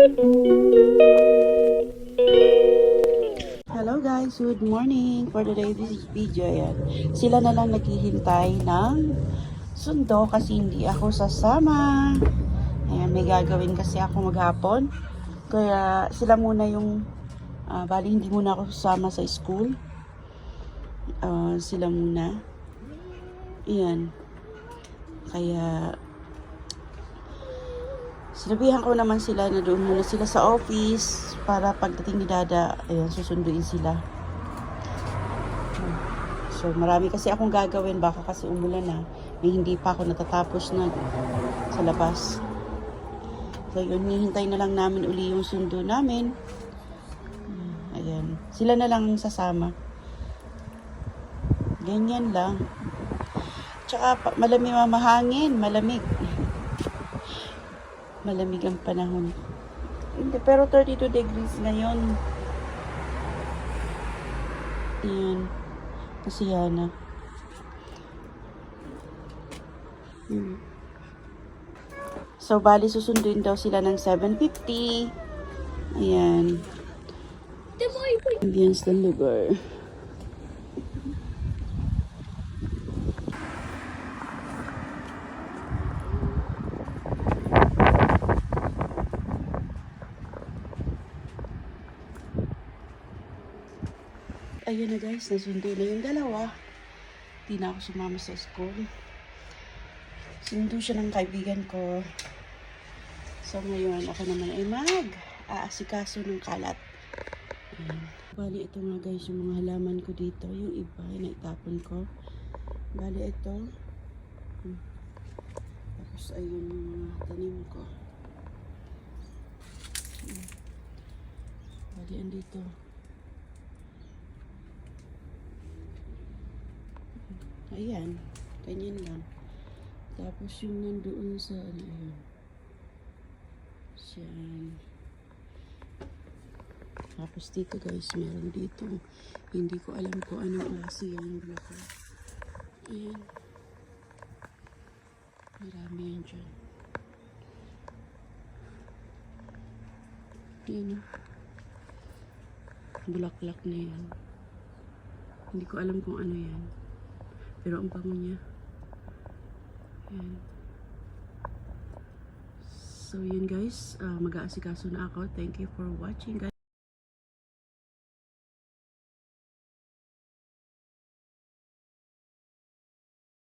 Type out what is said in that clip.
Hello guys, good morning for today's video. Ayan. Sila na lang naghihintay ng sundo kasi hindi ako sasama. Ayan, may gagawin kasi ako maghapon. Kaya sila muna yung, ah, bali hindi muna ako sasama sa school. Ah, sila muna. Ayan. Kaya, sinabihan ko naman sila na doon muna sila sa office para pagdating ni Dada, ayan, susunduin sila. So, marami kasi akong gagawin. Baka kasi umulan na. May hindi pa ako natatapos na sa labas. So, yun, hihintay na lang namin uli yung sundo namin. Ayan. Sila na lang ang sasama. Ganyan lang. Tsaka, malamig mamahangin. Malamig. Malamig ang panahon. Hindi, pero 32 degrees ngayon. Ayan. Kasi yana. Hmm. So, bali susunduin daw sila ng 7.50. Ayan. Ambience ng lugar. Ayun na guys, nasundo na yung dalawa. Hindi na ako sumama sa school. Sundo siya ng kaibigan ko. So ngayon, ako naman ay mag aasikaso ng kalat. Ayan. Bali, ito nga guys, yung mga halaman ko dito. Yung iba, yung naitapon ko. Bali, ito. Hmm. Tapos, ayun yung mga tanim ko. Hmm. Bali, andito. Ayan. Ganyan lang. Tapos yung nandoon sa ano yun. Siyan. Tapos dito guys, meron dito. Hindi ko alam kung anong klase yan bulaklak. Ayan. Marami yan dyan. Ayan o. Bulaklak na yan. Hindi ko alam kung ano yan. Pero ang bango niya. Ayan. So, yun guys. Uh, Mag-aasikaso na ako. Thank you for watching guys.